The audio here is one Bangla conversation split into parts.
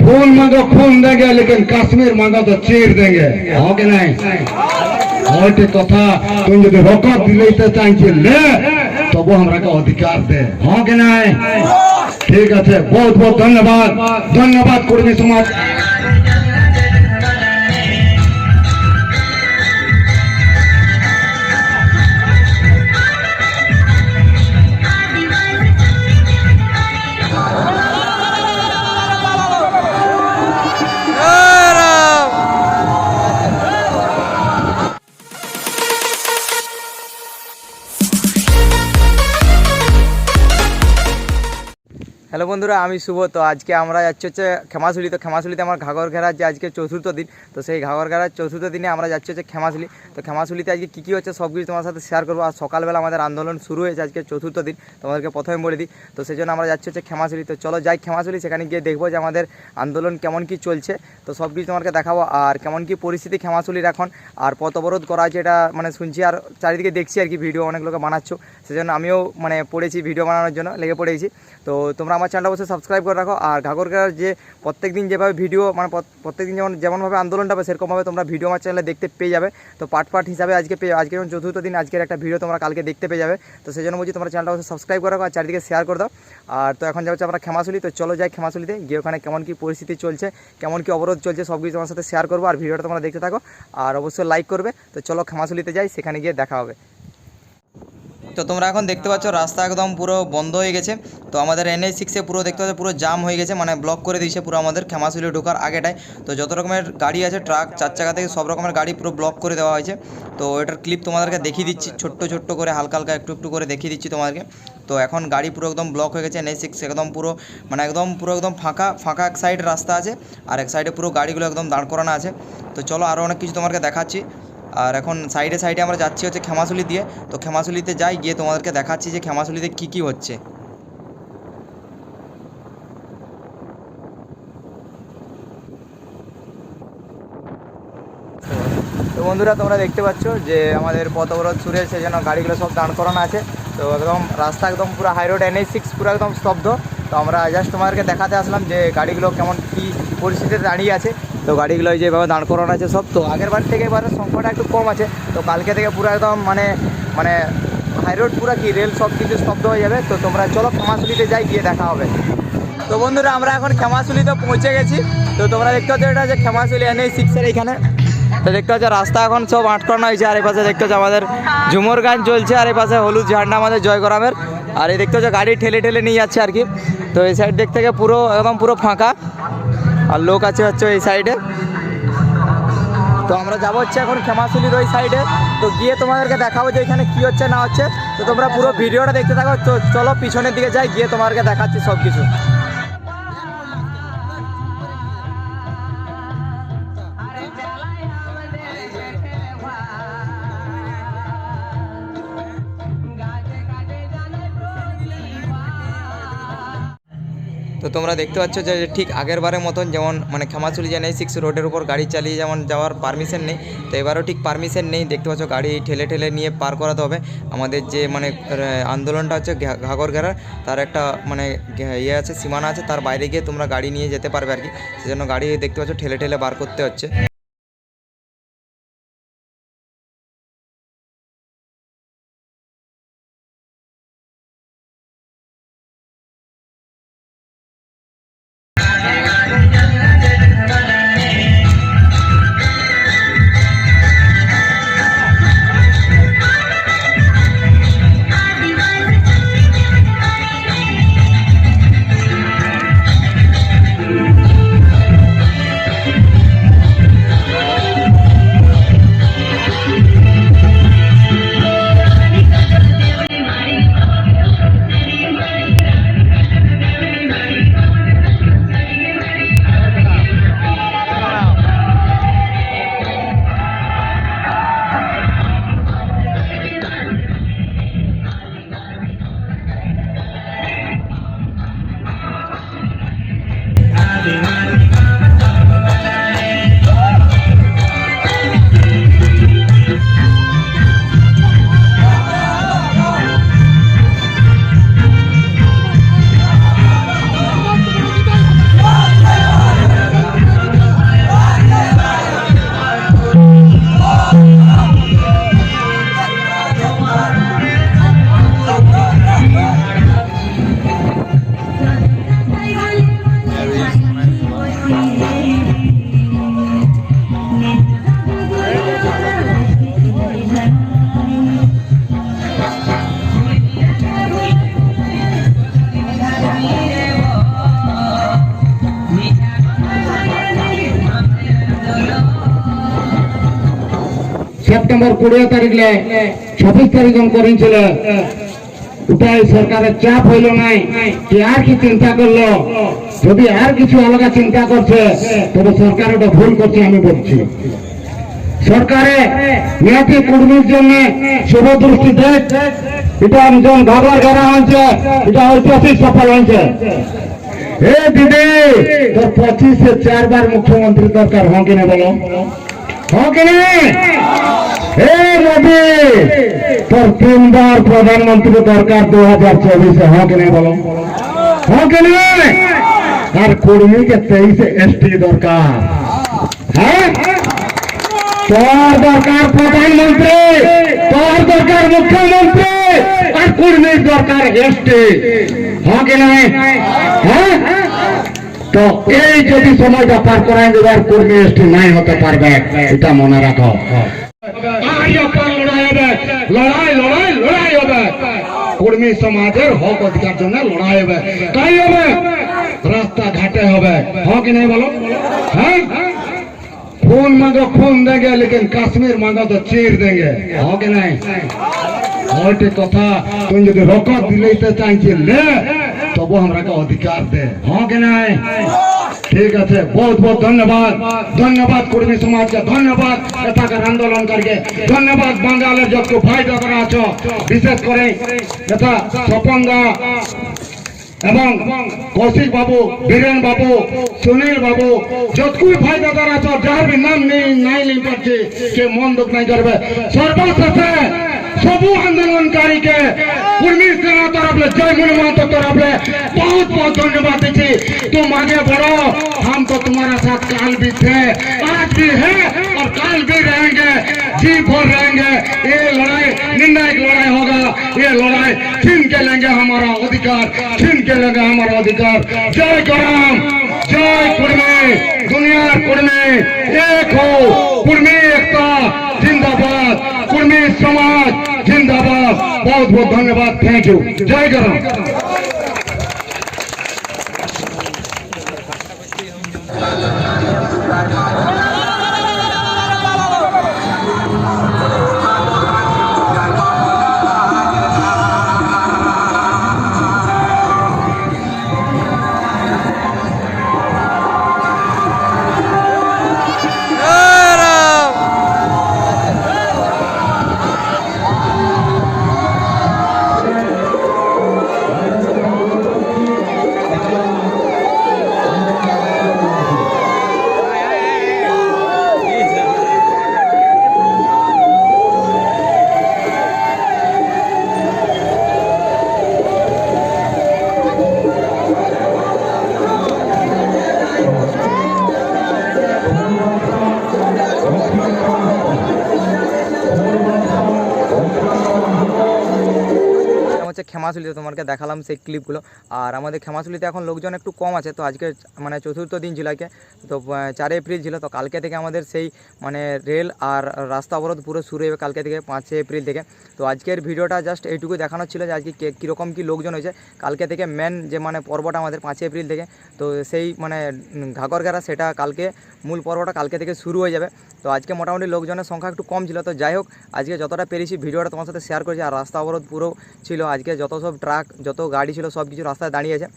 खून मांगो खून देंगे लेकिन कश्मीर मांगो तो चीर देंगे हो कि नहीं और कथा तुम यदि हकत दिलते चाहिए ले तब हमरा का अधिकार दे हो कि नहीं ठीक है बहुत बहुत धन्यवाद धन्यवाद कुर्मी समाज হ্যালো বন্ধুরা, আমি শুভ। তো আজকে আমরা যাচ্ছি হচ্ছে খেমাশুলি তো খেমাশুলিতে আমার ঘাগর ঘেরার যে আজকে চতুর্থ দিন, তো সেই ঘাগর ঘেরার চতুর্থ দিনে আমরা যাচ্ছি হচ্ছে খেমাশুলি তো খেমাশুলিতে আজকে কী কী হচ্ছে সব কিছু তোমার সাথে শেয়ার করব। আর সকালবেলা আমাদের আন্দোলন শুরু হয়েছে আজকে চতুর্থ দিন, তোমাদেরকে প্রথমে বলে দিই। তো সেই জন্য আমরা যাচ্ছি হচ্ছে খেমাশুলি তো চলো যাই খেমাশুলি সেখানে গিয়ে দেখব যে আমাদের আন্দোলন কেমন কি চলছে। তো সব কিছু তোমাকে দেখাবো। আর কেমন কি পরিস্থিতি খেমাশুলির এখন। আর পথ অবরোধ করা আছে এটা মানে শুনছি আর চারিদিকে দেখছি আর কি, ভিডিও অনেক লোকে বানাচ্ছ। সেজন্য আমিও মানে পড়েছি ভিডিও বানানোর জন্য, লেগে পড়েছি। তো তোমরা আমার চ্যানেলটা অবশ্যই সাবস্ক্রাইব করে রাখো। আর ঘাগরকার যে প্রত্যেক দিন যেভাবে ভিডিও মানে প্রত্যেক দিন যেমন, যেমনভাবে আন্দোলনটা হবে, সেরকমভাবে তোমরা ভিডিও আমার চ্যানেলে দেখতে পেয়ে যাবে। তো পার্ট পার্ট হিসাবে আজকে পেয়ে আজকে যেমন চতুর্থ দিন, আজকের একটা ভিডিও তোমরা কালকে দেখতে পেয়ে যাবে। তো সেই জন্য বলছি তোমরা চ্যানেলটা অবশ্যই সাবস্ক্রাইব করে রাখো আর চারিদিকে শেয়ার করে দাও। আর তো এখন যাচ্ছে আমরা খেমাশুলি তো চলো যাই খেমাশুলিতে গিয়ে ওখানে কেমন কী পরিস্থিতি চলছে, কেমন কী অবরোধ চলছে সব কিছু তোমার সাথে শেয়ার করব। আর ভিডিওটা তোমরা দেখতে থাকো। আর অবশ্যই লাইক করবে। তো চলো খেমাশুলিতে যাই, সেখানে গিয়ে দেখা হবে। তো তোমরা এখন দেখতে পাচ্ছ রাস্তা একদম পুরো বন্ধ হয়ে গেছে। তো আমাদের এনএই সিক্সে পুরো দেখতে পাচ্ছ পুরো জাম হয়ে গেছে মানে ব্লক করে দিয়েছে পুরো আমাদের খেমাশুলি ঢোকার আগেটায় তো যত রকমের গাড়ি আছে ট্রাক চার চাকা থেকে সব রকমের গাড়ি পুরো ব্লক করে দেওয়া হয়েছে। তো এটার ক্লিপ তোমাদেরকে দেখিয়ে দিচ্ছি, ছোট্ট ছোট্ট করে, হালকা হালকা একটু একটু করে দেখিয়ে দিচ্ছি তোমাদেরকে। তো এখন গাড়ি পুরো একদম ব্লক হয়ে গেছে এনএই সিক্স একদম পুরো মানে একদম পুরো একদম ফাঁকা ফাঁকা এক সাইড রাস্তা আছে, আর এক সাইডে পুরো গাড়িগুলো একদম দাঁড় করানো আছে। তো চলো আরও অনেক কিছু তোমাদেরকে দেখাচ্ছি। আর এখন সাইডে সাইডে আমরা যাচ্ছি হচ্ছে খেমাশুলি দিয়ে। তো খেমাশুলিতে যাই, গিয়ে তোমাদেরকে দেখাচ্ছি যে খেমাশুলিতে কী কী হচ্ছে। তো বন্ধুরা, তোমরা দেখতে পাচ্ছ যে আমাদের পথ অবরোধ শুরু হয়েছে যেন গাড়িগুলো সব দাঁড় করানো আছে। তো একদম রাস্তা একদম পুরো হাই রোড এনএইচ সিক্স পুরো একদম স্তব্ধ। তো আমরা জাস্ট তোমাদেরকে দেখাতে আসলাম যে গাড়িগুলো কেমন কী পরিস্থিতিতে দাঁড়িয়ে আছে। তো গাড়িগুলো যেভাবে দাঁড় করানো আছে সব। তো আগের বার থেকে এবারে সংখ্যাটা একটু কম আছে। তো কালকে থেকে পুরো একদম মানে মানে হাই রোড পুরো কি রেল সব কিছু স্তব্ধ হয়ে যাবে। তো তোমরা চলো ক্ষমাশুলিতে যাই, গিয়ে দেখা হবে। তো বন্ধুরা, আমরা এখন খেমাশুলিতে পৌঁছে গেছি। তো তোমরা দেখতে পাচ্ছ এটা যে ক্ষমাশুলি এনএই সিক্সের এইখানে তো দেখতে পাচ্ছ রাস্তা এখন সব আটকানো হয়েছে। আর এই পাশে দেখতে পাচ্ছ আমাদের ঝুমর গান চলছে। আর এই পাশে হলুদ ঝান্ডা আমাদের জয়গ্রামের আর এই দেখতে পাচ্ছ গাড়ি ঠেলে ঠেলে নিয়ে যাচ্ছে আর কি। তো এই সাইড দিক থেকে পুরো, একদম পুরো ফাঁকা। আর লোক আছে হচ্ছে এই সাইডে তো আমরা যাব হচ্ছে এখন ক্ষমাশুলির ওই সাইডে তো গিয়ে তোমাদেরকে দেখাবো যে এখানে কী হচ্ছে, না হচ্ছে। তো তোমরা পুরো ভিডিওটা দেখতে থাকো। তো চলো পিছনের দিকে যাই, গিয়ে তোমাদেরকে দেখাচ্ছি সব কিছু তো তোমরা দেখতে পাচ্ছ যে ঠিক আগের বারের মতন যেমন মানে ক্ষমাচুলি যে নেই সিক্স রোডের উপর গাড়ি চালিয়ে যেমন যাওয়ার পারমিশন নেই, তো এবারও ঠিক পারমিশন নেই। দেখতে পাচ্ছ গাড়ি ঠেলে ঠেলে নিয়ে পার করাতে হবে। আমাদের যে মানে আন্দোলনটা হচ্ছে ঘাগর ঘেরার, তার একটা মানে ইয়ে আছে, সীমানা আছে, তার বাইরে গিয়ে তোমরা গাড়ি নিয়ে যেতে পারবে আর কি। সেজন্য গাড়ি দেখতে পাচ্ছ ঠেলে ঠেলে বার করতে হচ্ছে। সেপ্টেম্বর কোড়িয়ে তারিখ ছাব্বিশ তারিখ করেছিল ওটাই সরকারের চাপ হইল নাই কি আর কি চিন্তা করল। যদি আর কিছু আলাদা চিন্তা করছে, তবে সরকার ওটা ভুল করছে আমি বলছি। সরকারে মেয়াদি কর্মীর জন্য শুভ দৃষ্টি দেখ এটা একজন ভাবার ঘেরা হয়েছে, এটা ঐতিহাসিক সফল হয়েছে। হে দিদি, তোর পঁচিশে চারবার মুখ্যমন্ত্রী দরকার হ্যাঁ কিনা বলো? হ্যাঁ কিনা তোর তিনবার প্রধানমন্ত্রী দরকার দু হাজার চব্বিশে হ্যাঁ কিনা বলো? হ্যাঁ কিনা আর কর্মীকে তেইশে এসটি দরকার। হ্যাঁ? তোর দরকার প্রধানমন্ত্রী, তোর দরকার মুখ্যমন্ত্রী, আর কর্মীর দরকার এসটি। হ্যাঁ কি নাই? হ্যাঁ? তো এই যদি সময়টা পার করাই দেবে, আর কর্মী এসটি নাই হতে পারবে। এটা মনে রাখো। আর আপনার লড়াই হবে লড়াই লড়াই লড়াই হবে কর্মী সমাজের হক অধিকার জন্য লড়াই হবে তাই হবে রাস্তা ঘাটে হবে হ্যাঁ কি নাই বলো হ্যাঁ खून मांगो खून देंगे लेकिन कश्मीर मांगो तो चीर देंगे हो कि नहीं ওইটি কথা তুই যদি রকত দিলেইতে চাইছি লে তবু আমরা অধিকার দে হ্যাঁ কি নাই ঠিক আছে, বহুত বহুত ধন্যবাদ। ধন্যবাদ কর্মী সমাজকে, ধন্যবাদ এটাকার আন্দোলন করকে ধন্যবাদ বাঙ্গালের যত ভাই দাদারা আছো, বিশেষ করে এটা স্বপনদা এবং কৌশিক বাবু, বীরেন বাবু, সুনীল বাবু যতকুই ভাই দাদারা আছো, যার নাম নেই, নাই নেই পারছে সে মন দুঃখ নাই করবে। সর্বশেষে सबू आंदोलनकारी के कुर्मी सेना तरफ़ ले जय हनुमान तो तरफ़ ले बहुत बहुत धन्यवाद दीजिए तुम आगे बढ़ो, हम तो तुम्हारा साथ काल भी थे, आज भी है और काल भी रहेंगे, जी भर रहेंगे। ये लड़ाई निर्णायक लड़ाई होगा, ये लड़ाई छीन के लेंगे हमारा अधिकार, छीन के लेंगे हमारा अधिकार। जय राम जय कुर्मी दुनिया कुर्मी एक हो कुर्मी एकता, जिंदाबाद। कुर्मी समाज बहुत बहुत धन्यवाद। थैंक यू जय गराम ক্ষমাশুলিতে তোমাকে দেখালাম সেই ক্লিপগুলো আর আমাদের ক্ষমাশুলিতে এখন লোকজন একটু কম আছে তো আজকে মানে চতুর্থ দিন আজকে তো চার এপ্রিল ছিল তো কালকে থেকে আমাদের সেই মানে রেল আর রাস্তা অবরোধ পুরো শুরু হবে কালকে থেকে পাঁচই এপ্রিল থেকে। তো আজকের ভিডিওটা জাস্ট এইটুকু দেখানো ছিল যে আজকে কীরকম কী লোকজন হয়েছে। কালকে থেকে মেন যে মানে পর্বটা আমাদের পাঁচই এপ্রিল থেকে তো সেই মানে উম, ঘাগর ঘেরা সেটা কালকে মূল পর্বটা কালকে থেকে শুরু হয়ে যাবে। তো আজকে মোটামুটি লোকজনের সংখ্যা একটু কম ছিল তো যাই হোক আজকে যতটা পেরেছি ভিডিওটা তোমার সাথে শেয়ার করেছি আর রাস্তা অবরোধ পুরো ছিল আজকে যত সব ট্রাক, যত গাড়ি ছিল, সব কিছু রাস্তায় দাঁড়িয়েছে।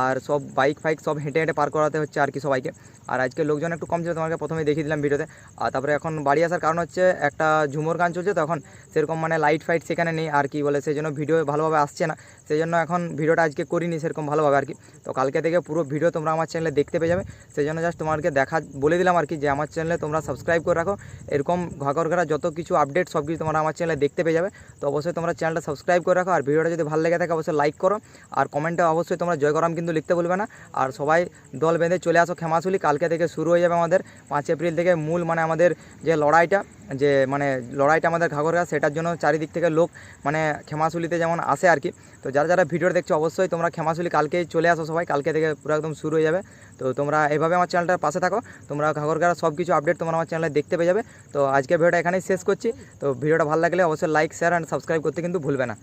আর সব বাইক ফাইক সব হেঁটে হেঁটে পার করাতে হচ্ছে আর কি সবাইকে। আর আজকে লোকজন একটু কম ছিল তোমাকে প্রথমে দেখিয়ে দিলাম ভিডিওতে। আর তারপরে এখন বাড়ি আসার কারণ হচ্ছে, একটা ঝুমুর গান চলছে তো এখন সেরকম মানে লাইট ফাইট সেখানে নেই আর কি বলে সেই জন্য ভিডিও ভালোভাবে আসছে না। সেই জন্য এখন ভিডিওটা আজকে করিনি সেরকম ভালোভাবে আর কি। তো কালকে থেকে পুরো ভিডিও তোমরা আমার চ্যানেলে দেখতে পেয়ে যাবে। সেই জন্য জাস্ট তোমাকে দেখা, বলে দিলাম আর কি যে আমার চ্যানেলে তোমরা সাবস্ক্রাইব করে রাখো। এরকম ঘাগর ঘেরা যত কিছু আপডেট সব কিছু তোমরা আমার চ্যানেলে দেখতে পেয়ে যাবে। তো অবশ্যই তোমরা চ্যানেলটা সাবস্ক্রাইব করে রাখো আর ভিডিওটা যদি ভালো লেগে থাকে, অবশ্যই লাইক করো। আর কমেন্টে অবশ্যই তোমরা জয়গরাম কিন্তু লিখতে বলবে না। আর সবাই দল বেঁধে চলে আসো ক্ষমাশুলি কালকে থেকে শুরু হয়ে যাবে আমাদের পাঁচ এপ্রিল থেকে মূল মানে আমাদের যে লড়াইটা, যে মানে লড়াইটা আমাদের ঘাগরগা সেটার জন্য চারিদিক থেকে লোক মানে ক্ষমাশুলিতে যেমন আসে আর কি। তো যারা যারা ভিডিওটা দেখছ, অবশ্যই তোমরা ক্ষমাশুলি কালকেই চলে আসো সবাই, কালকে থেকে পুরো একদম শুরু হয়ে যাবে। তো তোমরা এভাবে আমার চ্যানেলটার পাশে থাকো, তোমরা ঘাগরগাড়া সব কিছু আপডেট তোমরা আমার চ্যানেলে দেখতে পেয়ে যাবে। তো আজকে ভিডিওটা এখানেই শেষ করছি। তো ভিডিওটা ভালো লাগলে অবশ্যই লাইক শেয়ার অ্যান্ড সাবস্ক্রাইব করতে কিন্তু ভুলবে না।